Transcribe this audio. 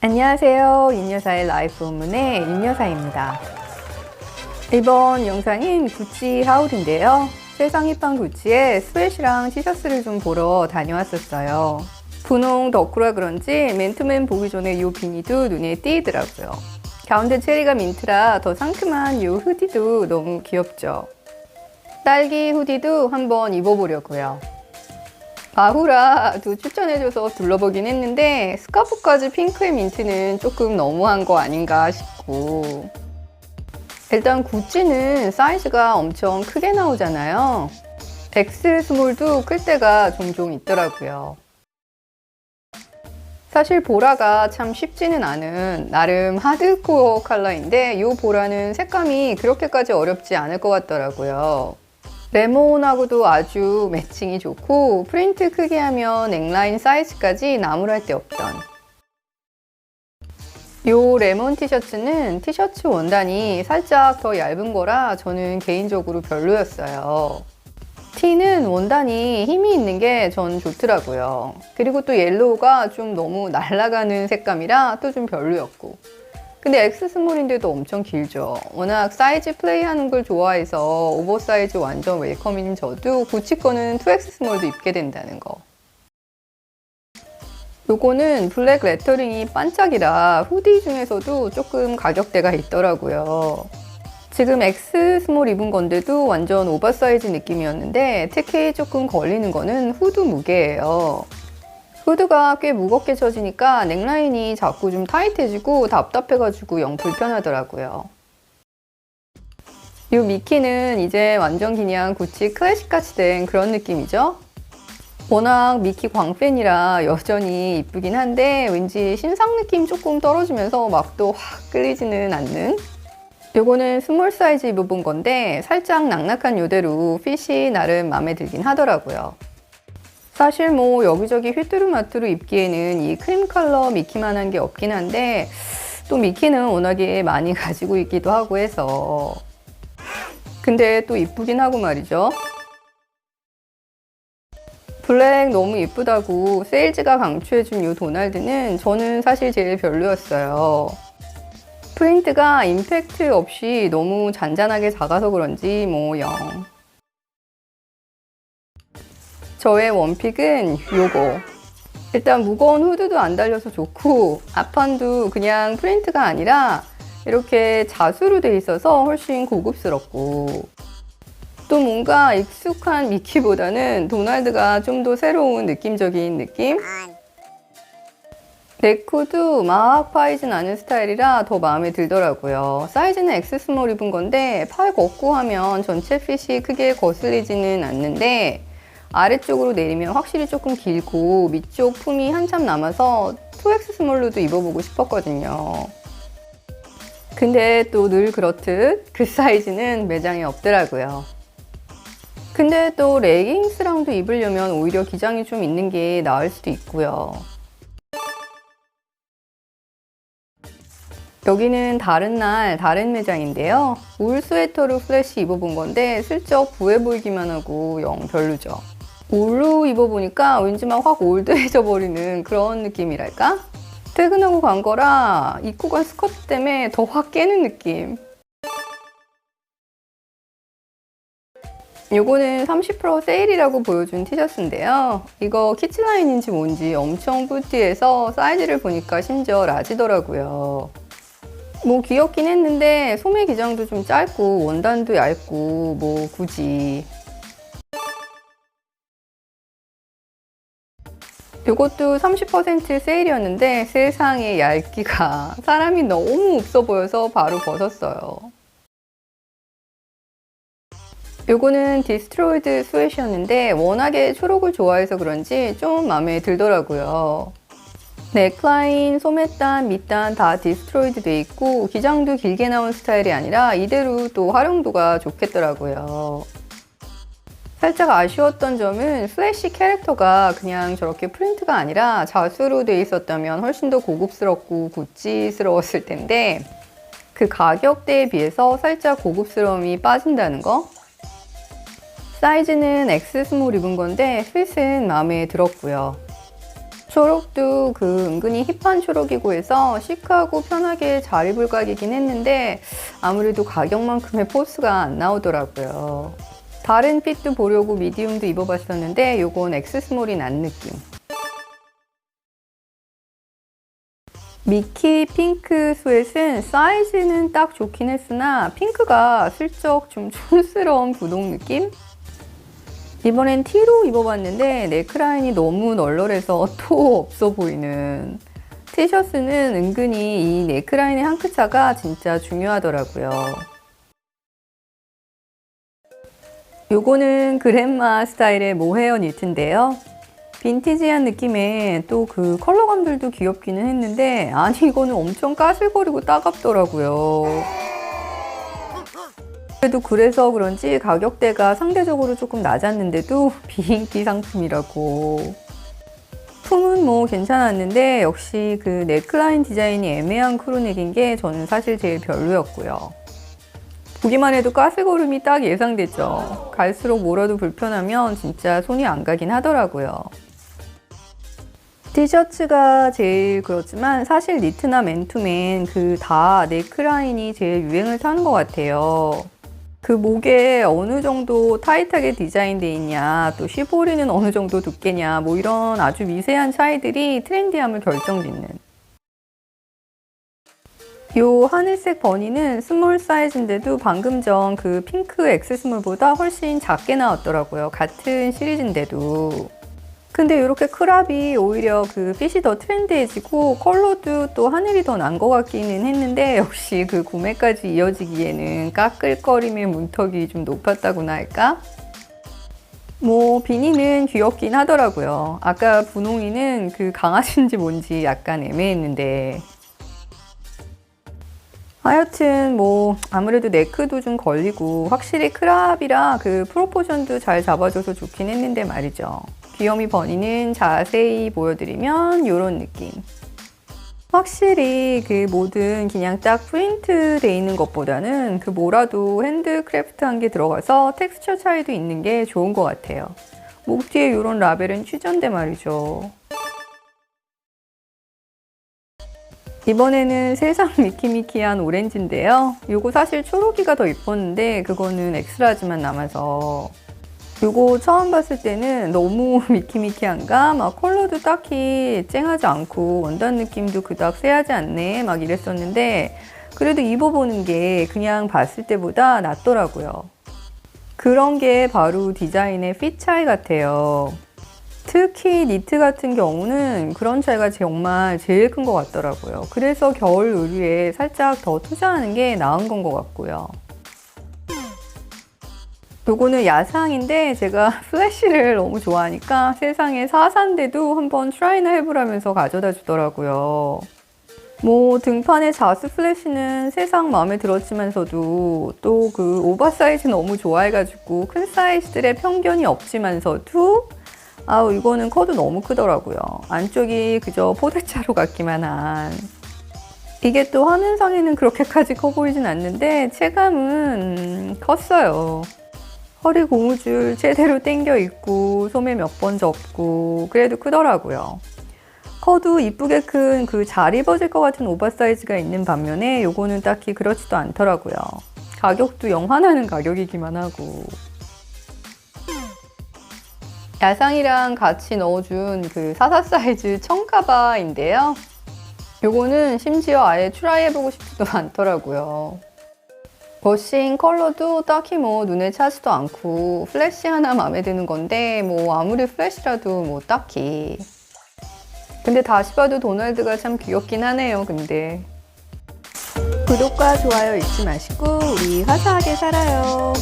안녕하세요. 윤여사의 라이프 문의 윤여사입니다. 이번 영상은 구찌 하울인데요. 세상 힙한 구찌의 스웨시랑 티셔츠를 좀 보러 다녀왔었어요. 분홍 덕후라 그런지 맨투맨 보기 전에 이 비니도 눈에 띄더라고요. 가운데 체리가 민트라 더 상큼한 이 후디도 너무 귀엽죠. 딸기 후디도 한번 입어보려고요. 바후라도 추천해줘서 둘러보긴 했는데 스카프까지 핑크의 민트는 조금 너무한 거 아닌가 싶고 일단 구찌는 사이즈가 엄청 크게 나오잖아요. X 스몰도 클 때가 종종 있더라고요. 사실 보라가 참 쉽지는 않은 나름 하드코어 컬러인데 이 보라는 색감이 그렇게까지 어렵지 않을 것 같더라고요. 레몬하고도 아주 매칭이 좋고 프린트 크게 하면 넥라인 사이즈까지 나무랄 데 없던 요 레몬 티셔츠는 티셔츠 원단이 살짝 더 얇은 거라 저는 개인적으로 별로였어요. 티는 원단이 힘이 있는 게 전 좋더라고요. 그리고 또 옐로우가 좀 너무 날아가는 색감이라 또 좀 별로였고. 근데 X 스몰인데도 엄청 길죠. 워낙 사이즈 플레이 하는 걸 좋아해서 오버사이즈 완전 웰컴인 저도 구찌 거는 2X 스몰도 입게 된다는 거. 요거는 블랙 레터링이 반짝이라 후디 중에서도 조금 가격대가 있더라고요. 지금 X 스몰 입은 건데도 완전 오버사이즈 느낌이었는데 특히 조금 걸리는 거는 후드 무게예요. 후드가 꽤 무겁게 쳐지니까 넥라인이 자꾸 좀 타이트해지고 답답해가지고 영 불편하더라고요. 이 미키는 이제 완전 그냥 구찌 클래식같이 된 그런 느낌이죠? 워낙 미키 광팬이라 여전히 이쁘긴 한데 왠지 신상 느낌 조금 떨어지면서 막 또 확 끌리지는 않는 요거는 스몰 사이즈 입어본 건데 살짝 낙낙한 요대로 핏이 나름 마음에 들긴 하더라고요. 사실 뭐 여기저기 휘뚜루마뚜루 입기에는 이 크림 컬러 미키만 한 게 없긴 한데 또 미키는 워낙에 많이 가지고 있기도 하고 해서 근데 또 이쁘긴 하고 말이죠. 블랙 너무 이쁘다고 세일즈가 강추해준 이 도날드는 저는 사실 제일 별로였어요. 프린트가 임팩트 없이 너무 잔잔하게 작아서 그런지 뭐 영. 저의 원픽은 요거. 일단 무거운 후드도 안 달려서 좋고 앞판도 그냥 프린트가 아니라 이렇게 자수로 돼 있어서 훨씬 고급스럽고 또 뭔가 익숙한 미키보다는 도날드가 좀 더 새로운 느낌적인 느낌? 네코도 막 파이진 않은 스타일이라 더 마음에 들더라고요. 사이즈는 X 스몰 입은 건데 팔 걷고 하면 전체 핏이 크게 거슬리지는 않는데 아래쪽으로 내리면 확실히 조금 길고 밑쪽 품이 한참 남아서 2X 스몰로도 입어보고 싶었거든요. 근데 또 늘 그렇듯 그 사이즈는 매장에 없더라고요. 근데 또 레깅스랑도 입으려면 오히려 기장이 좀 있는 게 나을 수도 있고요. 여기는 다른 날 다른 매장인데요. 울 스웨터로 플래시 입어본 건데 슬쩍 부해 보이기만 하고 영 별로죠. 울로 입어보니까 왠지 막 확 올드해져 버리는 그런 느낌이랄까? 퇴근하고 간 거라 입고 간 스커트 때문에 더 확 깨는 느낌. 요거는 30% 세일이라고 보여준 티셔츠인데요. 이거 키치라인인지 뭔지 엄청 뿌티해서 사이즈를 보니까 심지어 라지더라고요. 뭐 귀엽긴 했는데 소매 기장도 좀 짧고 원단도 얇고 뭐 굳이 이것도 30% 세일이었는데 세상에 얇기가 사람이 너무 없어 보여서 바로 벗었어요. 요거는 디스트로이드 스웨시였는데 워낙에 초록을 좋아해서 그런지 좀 마음에 들더라고요. 넥라인, 소매단, 밑단 다 디스트로이드 돼 있고 기장도 길게 나온 스타일이 아니라 이대로 또 활용도가 좋겠더라고요. 살짝 아쉬웠던 점은 플래시 캐릭터가 그냥 저렇게 프린트가 아니라 자수로 돼 있었다면 훨씬 더 고급스럽고 구찌스러웠을 텐데 그 가격대에 비해서 살짝 고급스러움이 빠진다는 거? 사이즈는 X 스몰 입은 건데 핏은 마음에 들었고요. 초록도 그 은근히 힙한 초록이고 해서 시크하고 편하게 잘 입을 각이긴 했는데 아무래도 가격만큼의 포스가 안 나오더라고요. 다른 핏도 보려고 미디움도 입어봤었는데 요건 X 스몰이 난 느낌. 미키 핑크 스웨트는 사이즈는 딱 좋긴 했으나 핑크가 슬쩍 좀 촌스러운 분홍 느낌? 이번엔 T로 입어봤는데 네크라인이 너무 널널해서 또 없어 보이는 티셔츠는 은근히 이 네크라인의 한 끗차가 진짜 중요하더라고요. 요거는 그랜마 스타일의 모헤어 니트인데요. 빈티지한 느낌에 또 그 컬러감들도 귀엽기는 했는데 아니 이거는 엄청 까슬거리고 따갑더라고요. 그래도 그래서 그런지 가격대가 상대적으로 조금 낮았는데도 비인기 상품이라고. 품은 뭐 괜찮았는데 역시 그 넥라인 디자인이 애매한 크루넥인 게 저는 사실 제일 별로였고요. 보기만 해도 가스고름이 딱 예상되죠. 갈수록 뭐라도 불편하면 진짜 손이 안 가긴 하더라고요. 티셔츠가 제일 그렇지만 사실 니트나 맨투맨 그 다 네크라인이 제일 유행을 타는 것 같아요. 그 목에 어느 정도 타이트하게 디자인돼 있냐, 또 쉬보리는 어느 정도 두께냐, 뭐 이런 아주 미세한 차이들이 트렌디함을 결정짓는. 요 하늘색 버니는 스몰 사이즈인데도 방금 전 그 핑크 엑스 스몰보다 훨씬 작게 나왔더라고요. 같은 시리즈인데도. 근데 이렇게 크랍이 오히려 그 핏이 더 트렌디해지고 컬러도 또 하늘이 더 난 것 같기는 했는데 역시 그 구매까지 이어지기에는 까끌거림의 문턱이 좀 높았다고나 할까? 뭐 비니는 귀엽긴 하더라고요. 아까 분홍이는 그 강아지인지 뭔지 약간 애매했는데 하여튼 뭐 아무래도 네크도 좀 걸리고 확실히 크랍이라 그 프로포션도 잘 잡아줘서 좋긴 했는데 말이죠. 귀요미 버니는 자세히 보여드리면 이런 느낌. 확실히 그 뭐든 그냥 딱 프린트 돼 있는 것보다는 그 뭐라도 핸드크래프트 한 게 들어가서 텍스처 차이도 있는 게 좋은 것 같아요. 목 뒤에 이런 라벨은 취전데 말이죠. 이번에는 세상 미키미키한 오렌지인데요. 이거 사실 초록이가 더 이뻤는데 그거는 엑스라지만 남아서 이거 처음 봤을 때는 너무 미키미키한가? 막 컬러도 딱히 쨍하지 않고 원단 느낌도 그닥 세하지 않네 막 이랬었는데 그래도 입어보는 게 그냥 봤을 때보다 낫더라고요. 그런 게 바로 디자인의 핏 차이 같아요. 특히 니트 같은 경우는 그런 차이가 정말 제일 큰 것 같더라고요. 그래서 겨울 의류에 살짝 더 투자하는 게 나은 건 것 같고요. 요거는 야상인데 제가 플래시를 너무 좋아하니까 세상에 사산데도 한번 트라이나 해보라면서 가져다 주더라고요. 뭐 등판의 자수 플래시는 세상 마음에 들었지만서도 또 그 오버사이즈 너무 좋아해가지고 큰 사이즈들의 편견이 없지만서도 아우 이거는 커도 너무 크더라고요. 안쪽이 그저 포대자루 같기만 한. 이게 또 화면상에는 그렇게까지 커 보이진 않는데 체감은 음, 컸어요. 허리 고무줄 제대로 당겨 있고 소매 몇 번 접고 그래도 크더라고요. 커도 이쁘게 큰 그 잘 입어질 것 같은 오버사이즈가 있는 반면에 요거는 딱히 그렇지도 않더라고요. 가격도 영 화나는 가격이기만 하고. 야상이랑 같이 넣어준 그 사사 사이즈 청가바인데요. 요거는 심지어 아예 트라이 해보고 싶지도 않더라고요. 버싱 컬러도 딱히 뭐 눈에 차지도 않고 플래시 하나 마음에 드는 건데 뭐 아무리 플래시라도 뭐 딱히. 근데 다시 봐도 도널드가 참 귀엽긴 하네요 근데. 구독과 좋아요 잊지 마시고 우리 화사하게 살아요